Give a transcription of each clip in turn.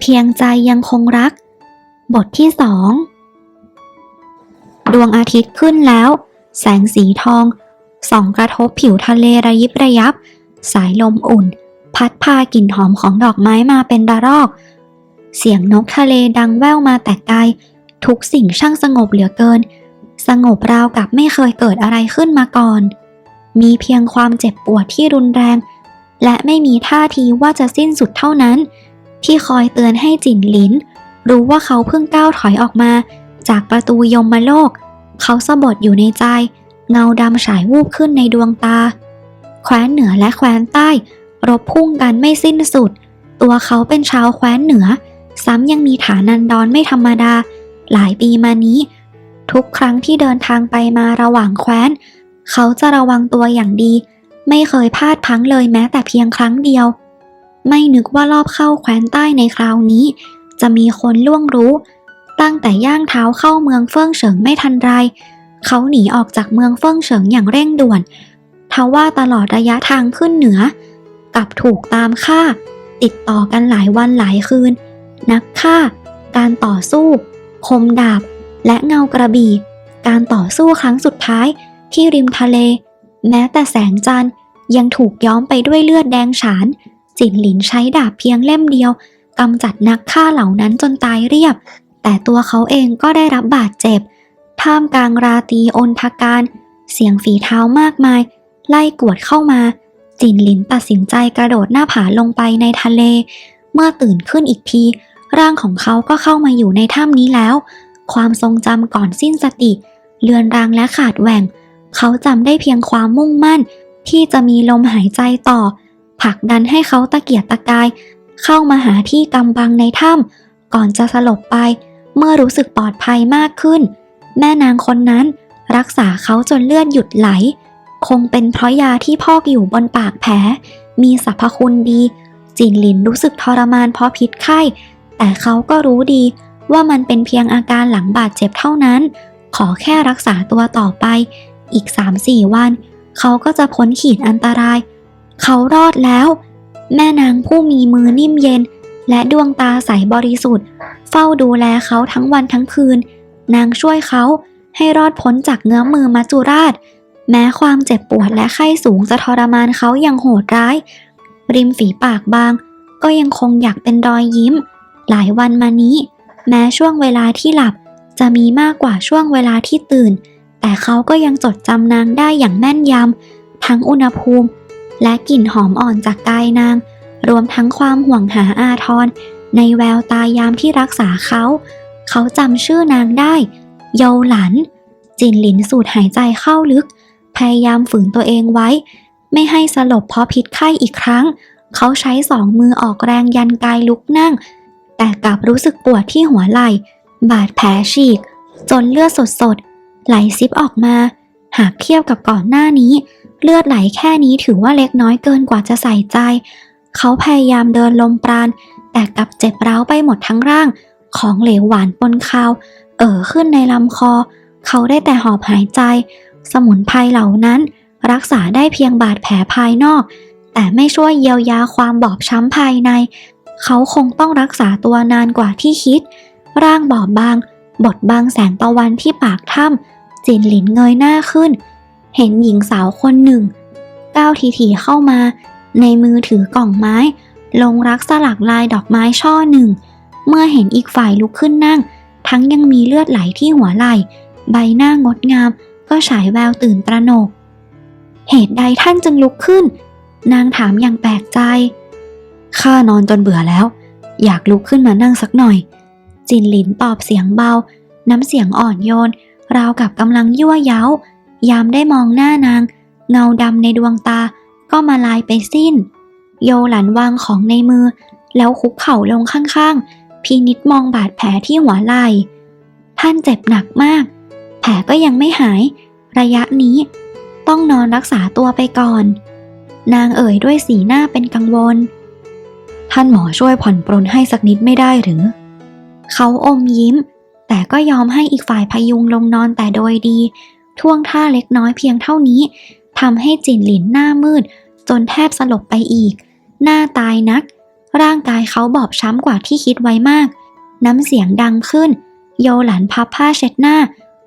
เพียงใจยังคงรัก บทที่สองดวงอาทิตย์ขึ้นแล้ว แสงสีทอง ส่องกระทบผิวทะเลระยิบระยับ สายลมอุ่น พัดพากลิ่นหอมของดอกไม้มาเป็นระลอก เสียงนกทะเลดังแว่วมาแต่ไกล ทุกสิ่งช่างสงบเหลือเกิน สงบราวกับไม่เคยเกิดอะไรขึ้นมาก่อน มีเพียงความเจ็บปวดที่รุนแรง และไม่มีท่าทีว่าจะสิ้นสุดเท่านั้น ที่คอยเตือนให้จินหลิน รู้ว่าเขาเพิ่งก้าวถอยออกมา จากประตูยมโลก เขาสะบดอยู่ในใจ เงาดำฉายวูบขึ้นในดวงตา แคว้นเหนือและแคว้นใต้ รบพุ่งกันไม่สิ้นสุด ตัวเขาเป็นชาวแคว้นเหนือ ซ้ำยังมีฐานันดรไม่ธรรมดา หลายปีมานี้ ทุกครั้งที่เดินทางไปมาระหว่างแคว้น เขาจะระวังตัวอย่างดี ไม่เคยพลาดพังเลยแม้แต่เพียงครั้งเดียว ไม่นึกว่ารอบเข้าแคว้นใต้ในคราวนี้ จะมีคนล่วงรู้ ตั้งแต่ย่างเท้าเข้าเมืองเฟิ่งเฉิงไม่ทันไร เขาหนีออกจากเมืองเฟิ่งเฉิงอย่างเร่งด่วนทว่าตลอดระยะทางขึ้นเหนือกลับถูกตามฆ่า ติดต่อกันหลายวันหลายคืน นักฆ่า การต่อสู้ คมดาบ และเงากระบี่ การต่อสู้ครั้งสุดท้ายที่ริมทะเล แม้แต่แสงจันทร์ยังถูกย้อมไปด้วยเลือดแดงฉาน จินหลินใช้ดาบเพียงเล่มเดียวกำจัดนักฆ่าเหล่านั้นจนตายเรียบ แต่ตัวเขาเองก็ได้รับบาดเจ็บ ท่ามกลางราตีอนทการ เสียงฝีเท้ามากมาย ไล่กวดเข้ามา จินหลินตัดสินใจกระโดดหน้าผาลงไปในทะเล เมื่อตื่นขึ้นอีกที ร่างของเขาก็เข้ามาอยู่ในถ้ำนี้แล้ว ความทรงจำก่อนสิ้นสติ เลือนรางและขาดแหว่ง เขาจำได้เพียงความมุ่งมั่น ที่จะมีลมหายใจต่อ ผลักดันให้เขาตะเกียกตะกาย เข้ามาหาที่กำบังในถ้ำก่อนจะสลบไป เมื่อรู้สึกปลอดภัยมากขึ้น แม่นางคนนั้นรักษาเขาจนเลือดหยุดไหล คงเป็นเพราะยาที่พอกอยู่บนปากแผล มีสรรพคุณดี จินหลินรู้สึกทรมานเพราะพิษไข้ แต่เขาก็รู้ดีว่ามันเป็นเพียงอาการหลังบาดเจ็บเท่านั้น ขอแค่รักษาตัวต่อไป อีก 3-4 วัน เขาก็จะพ้นขีดอันตราย เขารอดแล้ว แม่นางผู้มีมือนิ่มเย็น และดวงตาใสบริสุทธิ์ เฝ้าดูแลเขาทั้งวันทั้งคืน นางช่วยเขาให้รอดพ้นจากเงื้อมือมัจจุราช แม้ความเจ็บปวดและไข้สูงจะทรมานเขาอย่างโหดร้าย ริมฝีปากบาง ก็ยังคงอยากเป็นรอยยิ้ม หลายวันมานี้ แม้ช่วงเวลาที่หลับจะมีมากกว่าช่วงเวลาที่ตื่น แต่เขาก็ยังจดจำนางได้อย่างแม่นยำทั้งอุณหภูมิ และกลิ่นหอมอ่อนจากกายนาง รวมทั้งความห่วงหาอาทร ในแววตายามที่รักษาเขา เขาจำชื่อนางได้ เยาหลัน จินหลินสูดหายใจเข้าลึก พยายามฝืนตัวเองไว้ ไม่ให้สลบเพราะพิษไข้อีกครั้ง เขาใช้สองมือออกแรงยันกายลุกนั่ง แต่กลับรู้สึกปวดที่หัวไหล่ บาดแผลฉีก จนเลือดสดๆไหลซิบออกมา หากเทียบกับก่อนหน้านี้ เลือดไหลแค่นี้ถือว่าเล็กน้อยเกินกว่าจะใส่ใจ เขาพยายามเดินลมปราณ แต่กลับเจ็บร้าวไปหมดทั้งร่าง ของเหลวหวานปนคาว เอ่อขึ้นในลำคอ เขาได้แต่หอบหายใจ สมุนไพรเหล่านั้น รักษาได้เพียงบาดแผลภายนอก แต่ไม่ช่วยเยียวยาความบอบช้ำภายใน เขาคงต้องรักษาตัวนานกว่าที่คิด ร่างบอบบาง บดบังแสงตะวันที่ปากถ้ำจินหลินเงยหน้าขึ้น เห็นหญิงสาวคนหนึ่งก้าวทีๆเข้ามา ในมือถือกล่องไม้ ลงรักสลักลายดอกไม้ช่อหนึ่ง เมื่อเห็นอีกฝ่ายลุกขึ้นนั่ง ทั้งยังมีเลือดไหลที่หัวไหล่ ใบหน้างดงาม ก็ฉายแววตื่นตระหนก เหตุใดท่านจึงลุกขึ้น นางถามอย่างแปลกใจ ข้านอนจนเบื่อแล้ว อยากลุกขึ้นมานั่งสักหน่อย จินหลินตอบเสียงเบา น้ำเสียงอ่อนโยน ราวกับกำลังยั่วเย้า ยามได้มองหน้านาง เงาดำในดวงตาก็มาลายไปสิ้น โยหลันวางของในมือ แล้วคุกเข่าลงข้างๆ พีนิดมองบาดแผลที่หัวไหล่ท่านเจ็บหนักมาก แผลก็ยังไม่หาย ระยะนี้ ต้องนอนรักษาตัวไปก่อน นางเอ่ยด้วยสีหน้าเป็นกังวล ท่านหมอช่วยผ่อนปรนให้สักนิดไม่ได้หรือ เขาอมยิ้ม แต่ก็ยอมให้อีกฝ่ายพยุงลงนอนแต่โดยดี ท่วงท่าเล็กน้อยเพียงเท่านี้ทำให้จินหลินหน้ามืด จนแทบสลบไปอีก หน้าตายนัก ร่างกายเขาบอบช้ำกว่าที่คิดไว้มาก น้ำเสียงดังขึ้น โยหลันพับผ้าเช็ดหน้า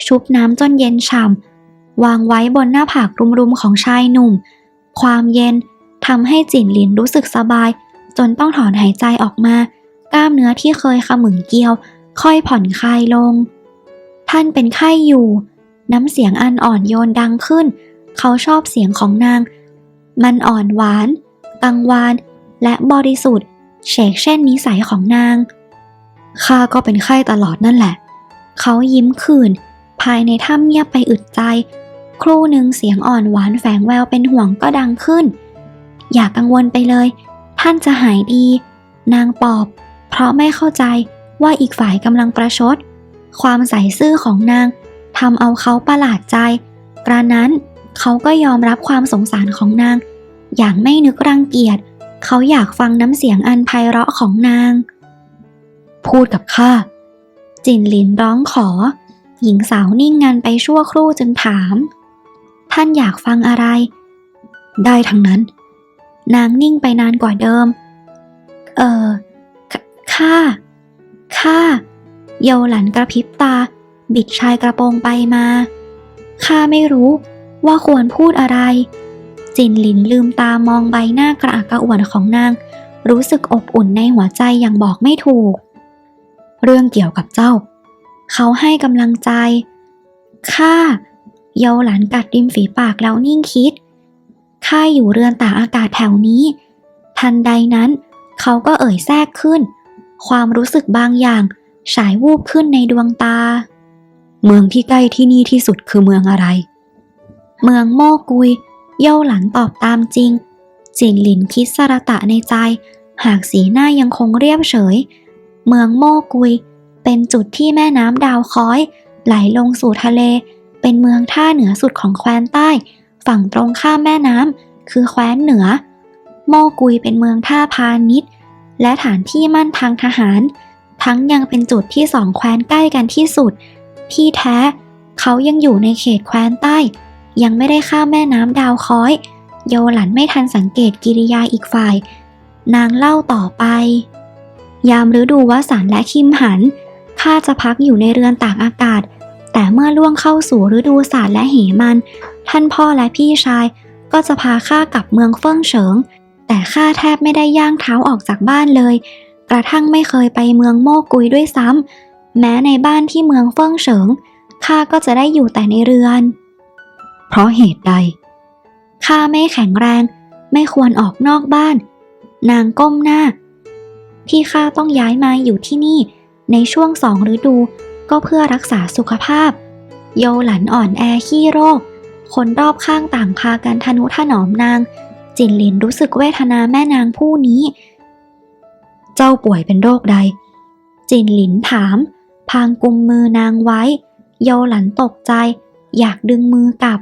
ชุบน้ำจนเย็นฉ่ำวางไว้บนหน้าผากรุมๆของชายหนุ่ม ความเย็นทำให้จินหลินรู้สึกสบาย จนต้องถอนหายใจออกมา กล้ามเนื้อที่เคยขมึงเกลียว ค่อยผ่อนคลายลง ท่านเป็นไข้อยู่ น้ำเสียงอันอ่อนโยนดังขึ้น เขาชอบเสียงของนาง มันอ่อนหวาน กังวาน และบริสุทธิ์เฉกเช่นนิสัยของนาง ข้าก็เป็นไข้ตลอดนั่นแหละ เขายิ้มขื่น ภายในถ้ำเงียบไปอึดใจ ครู่หนึ่งเสียงอ่อนหวานแฝงแววเป็นห่วงก็ดังขึ้น อย่ากกังวลไปเลย ท่านจะหายดี นางปอบ เพราะไม่เข้าใจว่าอีกฝ่ายกำลังประชด ความใส่ซื่อของนาง ทำเอาเขาประหลาดใจ กระนั้นเขาก็ยอมรับความสงสารของนาง อย่างไม่นึกรังเกียจ เขาอยากฟังน้ำเสียงอันไพเราะของนาง พูดกับข้า จินหลินร้องขอ หญิงสาวนิ่งงันไปชั่วครู่จึงถาม ท่านอยากฟังอะไร ได้ทั้งนั้น นางนิ่งไปนานกว่าเดิม เออขข้าข้าเยาหลันกระพริบตา บิดชายกระโปรงไปมา ข้าไม่รู้ว่าควรพูดอะไร จินหลินลืมตามองใบหน้ากระอักกระอ่วนของนาง รู้สึกอบอุ่นในหัวใจอย่างบอกไม่ถูก เรื่องเกี่ยวกับเจ้า เขาให้กำลังใจ ข้าเยาหลานกัดริมฝีปากแล้วนิ่งคิด ข้าอยู่เรือนตากอากาศแถวนี้ ทันใดนั้น เขาก็เอ่ยแทรกขึ้น ความรู้สึกบางอย่างฉายวูบขึ้นในดวงตา เมืองที่ใกล้ที่นี่ที่สุดคือเมืองอะไร เมืองโมกุย เย่าหลันตอบตามจริง จินหลินคิดสระตะในใจ หากสีหน้ายังคงเรียบเฉย เมืองโมกุย เป็นจุดที่แม่น้ำดาวค้อย ไหลลงสู่ทะเล เป็นเมืองท่าเหนือสุดของแคว้นใต้ ฝั่งตรงข้ามแม่น้ำคือแคว้นเหนือ โมกุยเป็นเมืองท่าพาณิชย์และฐานที่มั่นทางทหาร ทั้งยังเป็นจุดที่สองแคว้นใกล้กันที่สุด ที่แท้ เขายังอยู่ในเขตแคว้นใต้ ยังไม่ได้ข้ามแม่น้ำดาวค้อย โยหลันไม่ทันสังเกตกิริยาอีกฝ่าย นางเล่าต่อไป ยามฤดูวสันและคิมหันข้าจะพักอยู่ในเรือนตากอากาศ แต่เมื่อล่วงเข้าสู่ฤดูศาสตร์และเหมัน ท่านพ่อและพี่ชายก็จะพาข้ากลับเมืองเฟิ่งเฉิง แต่ข้าแทบไม่ได้ย่างเท้าออกจากบ้านเลย กระทั่งไม่เคยไปเมืองโมกุยด้วยซ้ำ แม้ในบ้านที่เมืองเฟิ่งเฉิงข้าก็จะได้อยู่แต่ในเรือน เพราะเหตุใดข้าไม่แข็งแรง ไม่ควรออกนอกบ้าน นางก้มหน้า ที่ข้าต้องย้ายมาอยู่ที่นี่ ในช่วงสองฤดูก็เพื่อรักษาสุขภาพ โยหลันอ่อนแอขี้โรค คนรอบข้างต่างพากันทนุถนอมนาง จินหลินรู้สึกเวทนาแม่นางผู้นี้ เจ้าป่วยเป็นโรคใด จินหลินถาม พางกุมมือนางไว้ โยหลันตกใจ อยากดึงมือกลับ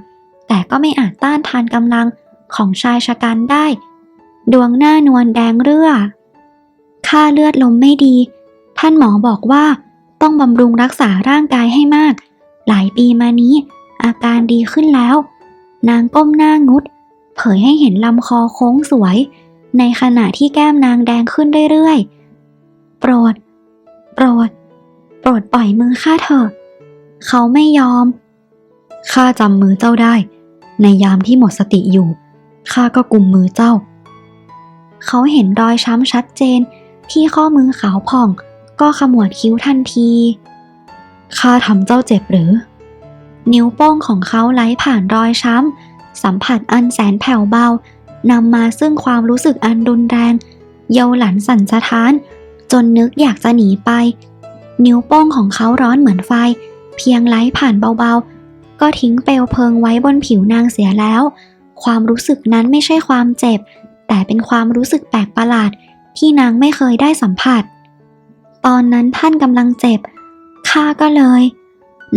แต่ก็ไม่อาจต้านทานกำลังของชายชะกันได้ ดวงหน้านวลแดงเรื่อค่าเลือดลมไม่ดี ท่านหมอบอกว่าต้องบำรุงรักษาร่างกายให้มาก หลายปีมานี้ อาการดีขึ้นแล้ว นางก้มหน้างุด เผยให้เห็นลำคอโค้งสวย ในขณะที่แก้มนางแดงขึ้นเรื่อยๆ โปรด โปรด ปรดปล่อยมือข้าเถอะ เขาไม่ยอม ข้าจำมือเจ้าได้ ในยามที่หมดสติอยู่ ข้าก็กุมมือเจ้า เขาเห็นรอยช้ำชัดเจนที่ข้อมือขาวผ่อง ก็ขมวดคิ้วทันที ข้าทำเจ้าเจ็บหรือ นิ้วโป้งของเขาไหลผ่านรอยช้ำ สัมผัสอันแสนแผ่วเบานำมาซึ่งความรู้สึกอันรุนแรง เยาหลันสั่นสะท้าน จนนึกอยากจะหนีไป นิ้วโป้งของเขาร้อนเหมือนไฟ เพียงไหลผ่านเบาๆ ก็ทิ้งเปลวเพลิงไว้บนผิวนางเสียแล้ว ความรู้สึกนั้นไม่ใช่ความเจ็บ แต่เป็นความรู้สึกแปลกประหลาด ที่นางไม่เคยได้สัมผัส ตอนนั้นท่านกำลังเจ็บข้าก็เลย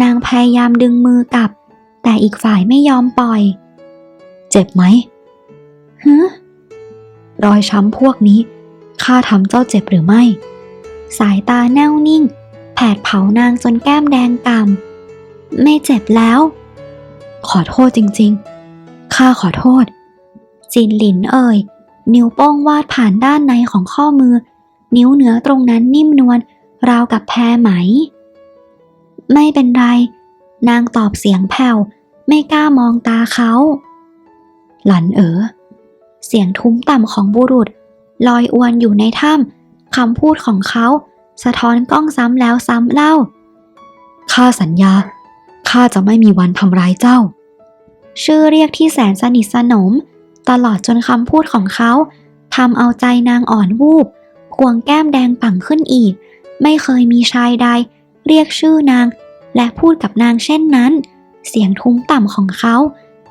นางพยายามดึงมือกลับ แต่อีกฝ่ายไม่ยอมปล่อย เจ็บไหมฮึรอยช้ำพวกนี้ข้าทำเจ้าเจ็บหรือไม่ สายตาแน่วนิ่ง ผดเผานางจนแก้มแดงก่ำไม่เจ็บแล้ว ขอโทษจริงๆ ข้าขอโทษ จินหลินเอ่ย นิ้วโป้งวาดผ่านด้านในของข้อมือ นิ้วเหนือตรงนั้นนิ่มนวลราวกับแพรไหม ไม่เป็นไร นางตอบเสียงแผ่ว ไม่กล้ามองตาเขา หลันเอ๋อ เสียงทุ้มต่ำของบุรุษ ลอยอวนอยู่ในถ้ำคำพูดของเขา สะท้อนกล้องซ้ำแล้วซ้ำเล่า ข้าสัญญา ข้าจะไม่มีวันทำร้ายเจ้า ชื่อเรียกที่แสนสนิทสนม ตลอดจนคำพูดของเขาทำเอาใจนางอ่อนวูบควงแก้มแดงปังขึ้นอีก ไม่เคยมีชายใด เรียกชื่อนาง และพูดกับนางเช่นนั้น เสียงทุ้มต่ำของเขา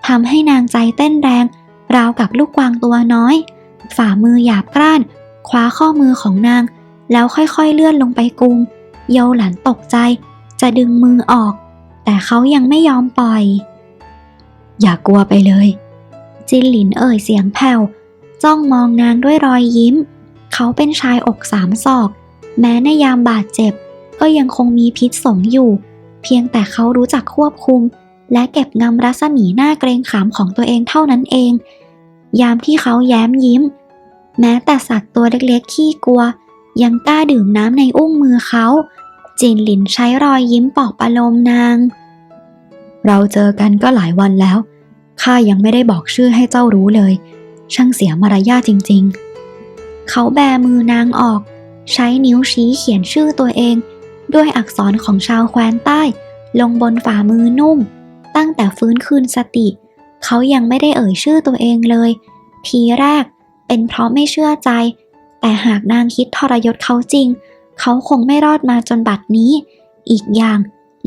ทำให้นางใจเต้นแรง ราวกับลูกกวางตัวน้อย ฝ่ามือหยาบกร้าน คว้าข้อมือของนาง แล้วค่อยๆเลื่อนลงไปกุม เยาหลันตกใจ จะดึงมือออก แต่เขายังไม่ยอมปล่อย อย่ากลัวไปเลย จินหลินเอ่ยเสียงแผ่ว จ้องมองนางด้วยรอยยิ้ม เขาเป็นชายอกสามศอก แม้ในยามบาดเจ็บ ก็ยังคงมีพิษสงอยู่ เพียงแต่เขารู้จักควบคุม และเก็บงำรัศมีหน้าเกรงขามของตัวเองเท่านั้นเอง ยามที่เขาแย้มยิ้ม แม้แต่สัตว์ตัวเล็กๆขี้กลัว ยังกล้าดื่มน้ำในอุ้งมือเขาจินหลินใช้รอยยิ้มปลอบประโลมนาง เราเจอกันก็หลายวันแล้ว ข้ายังไม่ได้บอกชื่อให้เจ้ารู้เลย ช่างเสียมารยาทจริง ๆ เขาแบมือนางออก ใช้นิ้วชี้เขียนชื่อตัวเอง ด้วยอักษรของชาวแคว้นใต้ ลงบนฝ่ามือนุ่ม ตั้งแต่ฟื้นคืนสติ เขายังไม่ได้เอ่ยชื่อตัวเองเลย ทีแรกเป็นเพราะไม่เชื่อใจ แต่หากนางคิดทรยศเขาจริง เขาคงไม่รอดมาจนบัดนี้ อีกอย่าง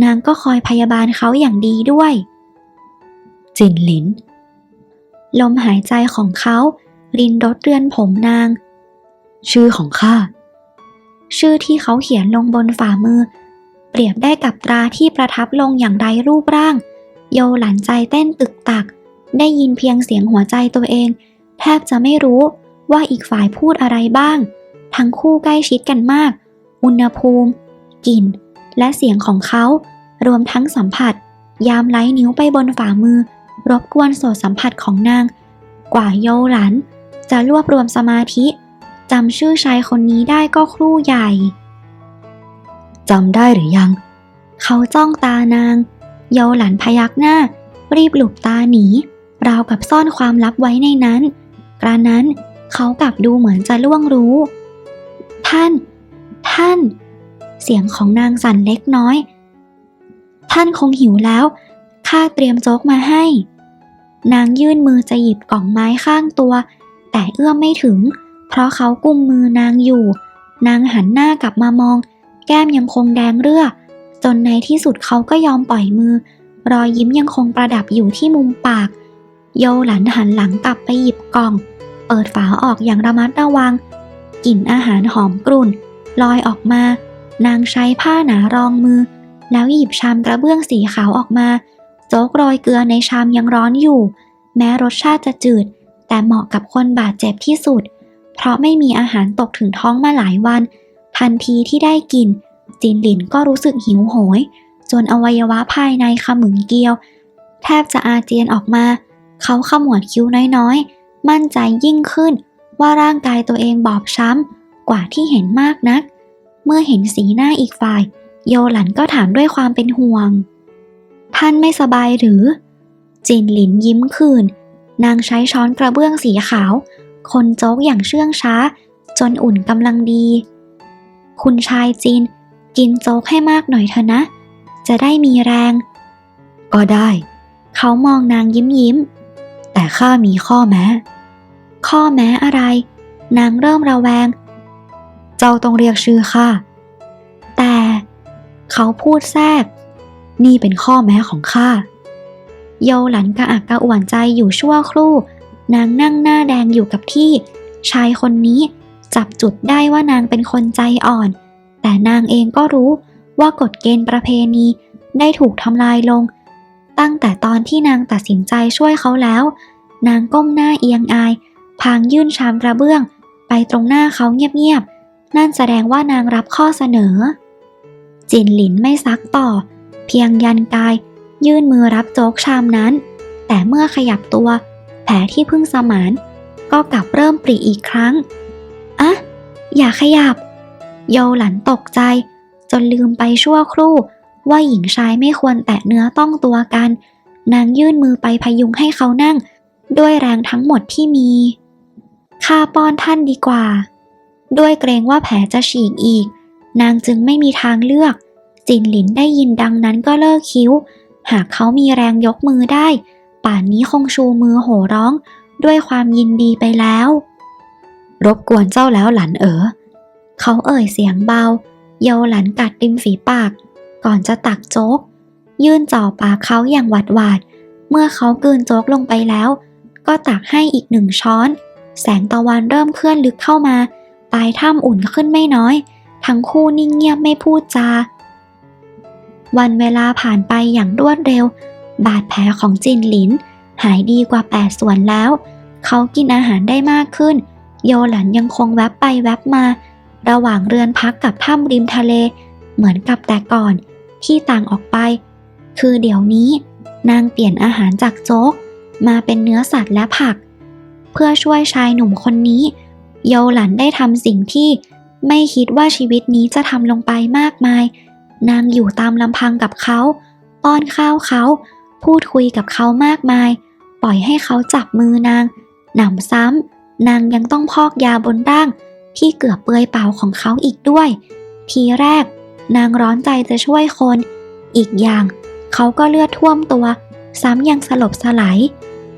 นางก็คอยพยาบาลเขาอย่างดีด้วย จินหลิน ลมหายใจของเขารินรดเรือนผมนาง ชื่อของข้า ชื่อที่เขาเขียนลงบนฝ่ามือ เปรียบได้กับตราที่ประทับลงอย่างไรรูปร่าง โยหลันใจเต้นตึกตัก ได้ยินเพียงเสียงหัวใจตัวเอง แทบจะไม่รู้ ว่าอีกฝ่ายพูดอะไรบ้าง ทั้งคู่ใกล้ชิดกันมาก อุณหภูมิ กลิ่น และเสียงของเขา รวมทั้งสัมผัส ยามไล้นิ้วไปบนฝ่ามือ รบกวนโสดสัมผัสของนาง กว่าโยหลัน จะรวบรวมสมาธิจำชื่อชายคนนี้ได้ก็ครู่ใหญ่จำได้หรือยัง เขาจ้องตานางโยหลันพยักหน้า รีบหลบตาหนี ราวกับซ่อนความลับไว้ในนั้น กระนั้น เขากลับดูเหมือนจะล่วงรู้ ท่าน ท่าน เสียงของนางสั่นเล็กน้อย ท่านคงหิวแล้ว ข้าเตรียมโจ๊กมาให้ นางยื่นมือจะหยิบกล่องไม้ข้างตัว แต่เอื้อมไม่ถึง เพราะเขากุมมือนางอยู่ นางหันหน้ากลับมามอง แก้มยังคงแดงเรือจนในที่สุดเขาก็ยอมปล่อยมือ รอยยิ้มยังคงประดับอยู่ที่มุมปาก โยหลันหันหลังกลับไปหยิบกล่อง เปิดฝาออกอย่างระมัดระวัง กลิ่นอาหารหอมกรุ่น ลอยออกมา นางใช้ผ้าหนารองมือ แล้วหยิบชามกระเบื้องสีขาวออกมา โจ๊กโรยเกลือในชามยังร้อนอยู่ แม้รสชาติจะจืด แต่เหมาะกับคนบาดเจ็บที่สุด เพราะไม่มีอาหารตกถึงท้องมาหลายวัน ทันทีที่ได้กิน จินหลินก็รู้สึกหิวโหย จนอวัยวะภายในขมึงเกลียว แทบจะอาเจียนออกมา เขาขมวดคิ้วน้อยๆ มั่นใจยิ่งขึ้นว่าร่างกายตัวเองบอบช้ำกว่าที่เห็นมากนัก เมื่อเห็นสีหน้าอีกฝ่าย โยหลันก็ถามด้วยความเป็นห่วง ท่านไม่สบายหรือ จินหลินยิ้มคืน นางใช้ช้อนกระเบื้องสีขาว คนโจ๊กอย่างเชื่องช้า จนอุ่นกำลังดี คุณชายจีนกินโจ๊กให้มากหน่อยเถอะนะ จะได้มีแรง ก็ได้ เขามองนางยิ้มยิ้ม แต่ข้ามีข้อแม้ ข้อแม้อะไร นางเริ่มระแวง เจ้าต้องเรียกชื่อข้า แต่เขาพูดแทรก นี่เป็นข้อแม้ของข้าโยหลันกระอักกระอ่วนใจอยู่ชั่วครู่ นางนั่งหน้าแดงอยู่กับที่ ชายคนนี้จับจุดได้ว่านางเป็นคนใจอ่อน แต่นางเองก็รู้ว่ากฎเกณฑ์ประเพณีได้ถูกทำลายลง ตั้งแต่ตอนที่นางตัดสินใจช่วยเขาแล้ว นางก้มหน้าเอียงอาย พางยื่นชามกระเบื้อง ไปตรงหน้าเขาเงียบๆ นั่นแสดงว่านางรับข้อเสนอ จินหลินไม่ซักต่อ เพียงยันกาย ยื่นมือรับโจ๊กชามนั้น แต่เมื่อขยับตัว แผลที่เพิ่งสมาน ก็กลับเริ่มปรีอีกครั้ง อะ อย่าขยับโยหลันตกใจ จนลืมไปชั่วครู่ ว่าหญิงชายไม่ควรแตะเนื้อต้องตัวกัน นางยื่นมือไปพยุงให้เขานั่ง ด้วยแรงทั้งหมดที่มีข้าป้อนท่านดีกว่า ด้วยเกรงว่าแผลจะฉีกอีก นางจึงไม่มีทางเลือกจินหลินได้ยินดังนั้นก็เลิกคิ้ว หากเขามีแรงยกมือได้ ป่านนี้คงชูมือโห่ร้อง ด้วยความยินดีไปแล้ว รบกวนเจ้าแล้วหลันเอ๋อเขาเอ่ยเสียงเบา เยาหลันกัดริมฝีปาก ก่อนจะตักโจ๊ก ยื่นจ่อปากเขาอย่างหวาดหวาด เมื่อเขากืนโจ๊กลงไปแล้ว ก็ตักให้อีกหนึ่งช้อน แสงตะวันเริ่มเคลื่อนลึกเข้ามา ปลายถ้ำอุ่นขึ้นไม่น้อย ทั้งคู่นิ่งเงียบไม่พูดจา วันเวลาผ่านไปอย่างรวดเร็ว บาดแผลของจินหลิน หายดีกว่าแปดส่วนแล้ว เขากินอาหารได้มากขึ้น โยหลันยังคงแวบไปแวบมา ระหว่างเรือนพักกับถ้ำริมทะเล เหมือนกับแต่ก่อน ที่ต่างออกไป คือเดี๋ยวนี้ นางเปลี่ยนอาหารจากโจ๊ก มาเป็นเนื้อสัตว์และผัก เพื่อช่วยชายหนุ่มคนนี้ โยหลันได้ทำสิ่งที่ไม่คิดว่าชีวิตนี้จะทำลงไปมากมาย นางอยู่ตามลำพังกับเขาป้อนข้าวเขา พูดคุยกับเขามากมาย ปล่อยให้เขาจับมือนาง หนำซ้ำนางยังต้องพอกยาบนร่าง ที่เกือบเปื่อยเปล่าของเขาอีกด้วย ทีแรก นางร้อนใจจะช่วยคน อีกอย่าง เขาก็เลือดท่วมตัว ซ้ำยังสลบสลาย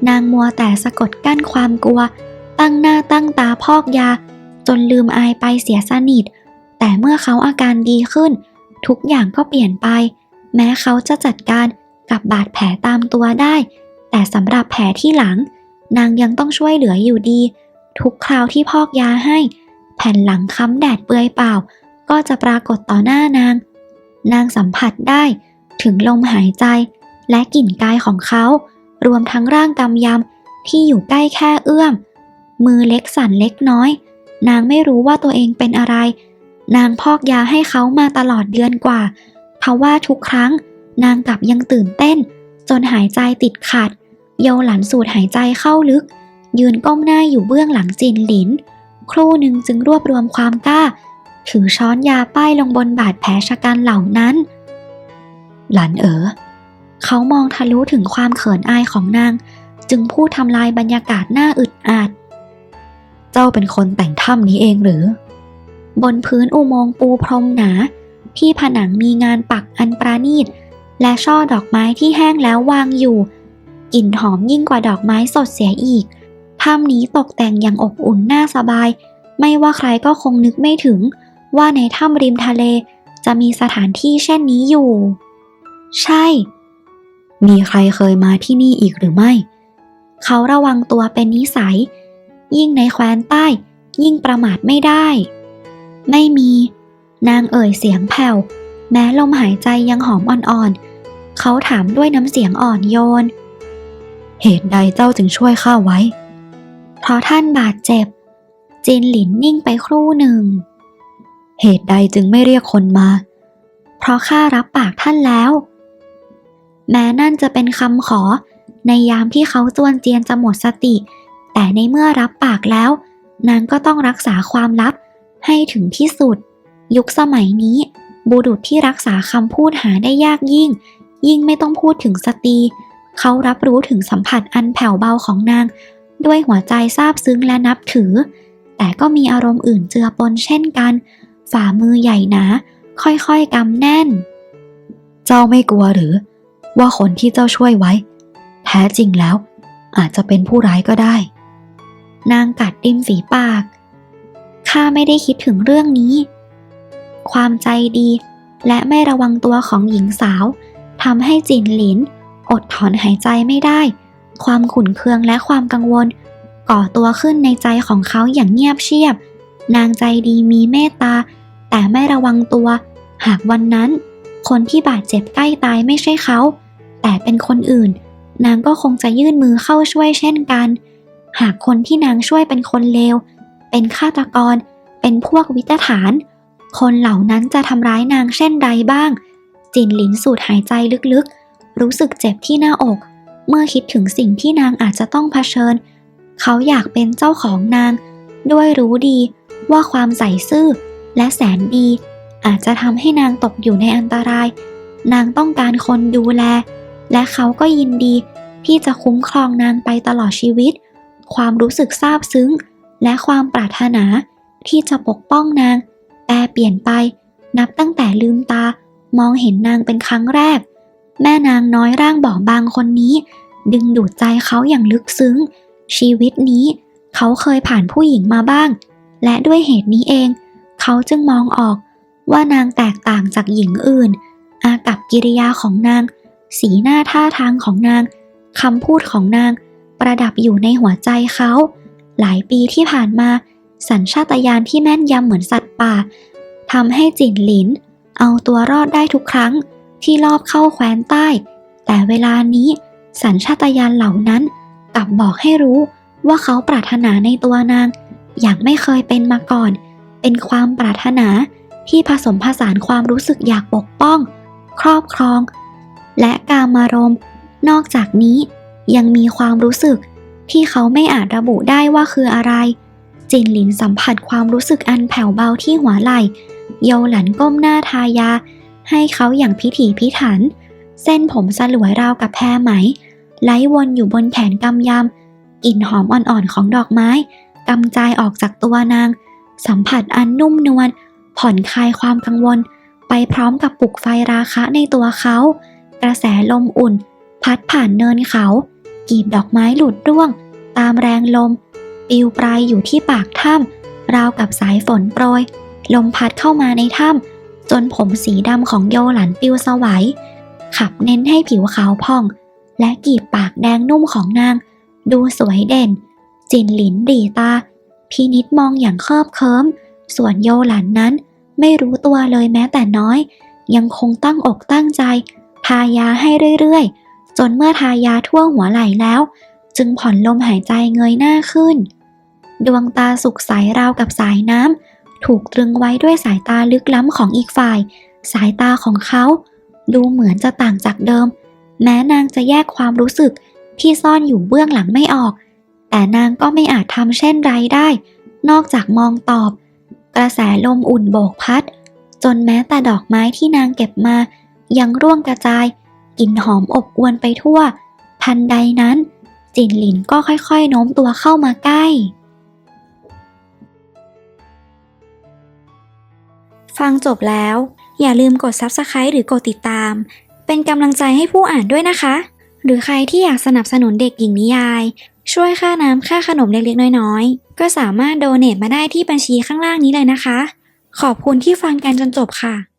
นางมัวแต่สะกดกั้นความกลัว ตั้งหน้าตั้งตาพอกยา จนลืมอายไปเสียสนิท แต่เมื่อเขาอาการดีขึ้น ทุกอย่างก็เปลี่ยนไป แม้เขาจะจัดการกับบาดแผลตามตัวได้ แต่สำหรับแผลที่หลัง นางยังต้องช่วยเหลืออยู่ดี ทุกคราวที่พอกยาให้ แผ่นหลังค้ำแดดเปื่อยเปล่า ก็จะปรากฏต่อหน้านาง นางสัมผัสได้ ถึงลมหายใจและกลิ่นกายของเขา รวมทั้งร่างกำยำที่อยู่ใกล้แค่เอื้อม มือเล็กสั่นเล็กน้อย นางไม่รู้ว่าตัวเองเป็นอะไร นางพอกยาให้เขามาตลอดเดือนกว่า เพราะว่าทุกครั้ง นางกลับยังตื่นเต้น จนหายใจติดขัดโยหลันสูดหายใจเข้าลึก ยืนก้มหน้าอยู่เบื้องหลังจินหลิน ครู่หนึ่งจึงรวบรวมความกล้า ถือช้อนยาป้ายลงบนบาดแผลชะกันเหล่านั้น หลันเอ๋อ เขามองทะลุถึงความเขินอายของนาง จึงพูดทำลายบรรยากาศหน้าอึดอัดเจ้าเป็นคนแต่งถ้ำนี้เองหรือ บนพื้นอุโมงค์ปูพรมหนา ที่ผนังมีงานปักอันปราณีต และช่อดอกไม้ที่แห้งแล้ววางอยู่กลิ่นหอมยิ่งกว่าดอกไม้สดเสียอีก ถ้ำนี้ตกแต่งอย่างอบอุ่นน่าสบาย ไม่ว่าใครก็คงนึกไม่ถึง ว่าในถ้ำริมทะเลจะมีสถานที่เช่นนี้อยู่ ใช่ มีใครเคยมาที่นี่อีกหรือไม่ เขาระวังตัวเป็นนิสัย ยิ่งในแคว้นใต้ ยิ่งประมาทไม่ได้ ไม่มี นางเอ่ยเสียงแผ่ว แม้ลมหายใจยังหอมอ่อนๆ เขาถามด้วยน้ำเสียงอ่อนโยน เหตุใดเจ้าจึงช่วยข้าไว้ เพราะท่านบาดเจ็บ จินหลินนิ่งไปครู่หนึ่ง เหตุใดจึงไม่เรียกคนมา เพราะข้ารับปากท่านแล้ว แม้นั่นจะเป็นคำขอ ในยามที่เขาจวนเจียนจะหมดสติ แต่ในเมื่อรับปากแล้ว นางก็ต้องรักษาความลับ ให้ถึงที่สุด ยุคสมัยนี้ บุรุษที่รักษาคำพูดหาได้ยากยิ่ง ยิ่งไม่ต้องพูดถึงสตรีเขารับรู้ถึงสัมผัสอันแผ่วเบาของนาง ด้วยหัวใจซาบซึ้งและนับถือ แต่ก็มีอารมณ์อื่นเจือปนเช่นกัน ฝ่ามือใหญ่หนา ค่อยๆกำแน่น เจ้าไม่กลัวหรือ ว่าคนที่เจ้าช่วยไว้ แท้จริงแล้ว อาจจะเป็นผู้ร้ายก็ได้ นางกัดริมฝีปาก ข้าไม่ได้คิดถึงเรื่องนี้ ความใจดีและไม่ระวังตัวของหญิงสาวทำให้จินหลิน อดถอนหายใจไม่ได้ ความขุ่นเคืองและความกังวล ก่อตัวขึ้นในใจของเขาอย่างเงียบเชียบ นางใจดีมีเมตตา แต่ไม่ระวังตัว หากวันนั้น คนที่บาดเจ็บใกล้ตายไม่ใช่เขา แต่เป็นคนอื่น นางก็คงจะยื่นมือเข้าช่วยเช่นกัน หากคนที่นางช่วยเป็นคนเลว เป็นฆาตกร เป็นพวกวิตฐาน คนเหล่านั้นจะทำร้ายนางเช่นใดบ้าง จินหลินสูดหายใจลึกๆ รู้สึกเจ็บที่หน้าอก เมื่อคิดถึงสิ่งที่นางอาจจะต้องเผชิญ เขาอยากเป็นเจ้าของนาง ด้วยรู้ดีว่าความใส่ซื่อและแสนดีอาจจะทำให้นางตกอยู่ในอันตราย นางต้องการคนดูแล และเขาก็ยินดีที่จะคุ้มครองนางไปตลอดชีวิต ความรู้สึกซาบซึ้ง และความปรารถนาที่จะปกป้องนาง แปรเปลี่ยนไป นับตั้งแต่ลืมตา มองเห็นนางเป็นครั้งแรก แม่นางน้อยร่างบอบบางคนนี้ ดึงดูดใจเขาอย่างลึกซึ้ง ชีวิตนี้ เขาเคยผ่านผู้หญิงมาบ้าง และด้วยเหตุนี้เอง เขาจึงมองออกว่านางแตกต่างจากหญิงอื่น อากับกิริยาของนาง สีหน้าท่าทางของนางคำพูดของนาง ประดับอยู่ในหัวใจเขา หลายปีที่ผ่านมา สัญชาตญาณที่แม่นยำเหมือนสัตว์ป่าทำให้จินหลิน เอาตัวรอดได้ทุกครั้งที่ลอบเข้าแคว้นใต้ แต่เวลานี้สัญชาตญาณเหล่านั้นกลับบอกให้รู้ว่าเขาปรารถนาในตัวนาง อย่างไม่เคยเป็นมาก่อน เป็นความปรารถนาที่ผสมผสานความรู้สึกอยากปกป้อง ครอบครอง และกามารมณ์ นอกจากนี้ยังมีความรู้สึกที่เขาไม่อาจระบุได้ว่าคืออะไร จินหลินสัมผัสความรู้สึกอันแผ่วเบาที่หัวไหล่โยหลันก้มหน้าทายา ให้เขาอย่างพิถีพิถัน เส้นผมสลวยราวกับแพรไหม ไหลวนอยู่บนแขนกำยำกลิ่นหอมอ่อนๆของดอกไม้กำจายออกจากตัวนาง สัมผัสอันนุ่มนวลผ่อนคลายความกังวล ไปพร้อมกับปลุกไฟราคะในตัวเขา กระแสลมอุ่น พัดผ่านเนินเขา กีบดอกไม้หลุดร่วง ตามแรงลมปิวปลายอยู่ที่ปากถ้ำราวกับสายฝนโปรย ลมพัดเข้ามาในถ้ำจนผมสีดำของโยหลันปิวสวัยขับเน้นให้ผิวขาวผ่อง และกีบปากแดงนุ่มของนาง ดูสวยเด่น จินหลินดีตา พินิษมองอย่างเคลิบเคิมส่วนโยหลันนั้นไม่รู้ตัวเลยแม้แต่น้อย ยังคงตั้งอกตั้งใจ ทายาให้เรื่อยๆ จนเมื่อทายาทั่วหัวไหล่แล้ว จึงผ่อนลมหายใจเงยหน้าขึ้น ดวงตาสุกใสราวกับสายน้ำถูกตรึงไว้ด้วยสายตาลึกล้ำของอีกฝ่าย สายตาของเขาดูเหมือนจะต่างจากเดิม แม้นางจะแยกความรู้สึกที่ซ่อนอยู่เบื้องหลังไม่ออก แต่นางก็ไม่อาจทำเช่นไรได้ นอกจากมองตอบ กระแสลมอุ่นโบกพัด จนแม้แต่ดอกไม้ที่นางเก็บมา ยังร่วงกระจายกลิ่นหอมอบอวนไปทั่ว ทันใดนั้น จินหลินก็ค่อยๆโน้มตัวเข้ามาใกล้ ฟังจบแล้ว อย่าลืมกด Subscribe หรือกดติดตาม เป็นกำลังใจให้ผู้อ่านด้วยนะคะ หรือใครที่อยากสนับสนุนเด็กหญิงนิยาย ช่วยค่าน้ำค่าขนมเล็กๆ น้อยๆ ก็สามารถโดเน a มาได้ที่บัญชีข้างล่างนี้เลยนะคะ ขอบคุณที่ฟังกันจนจบค่ะ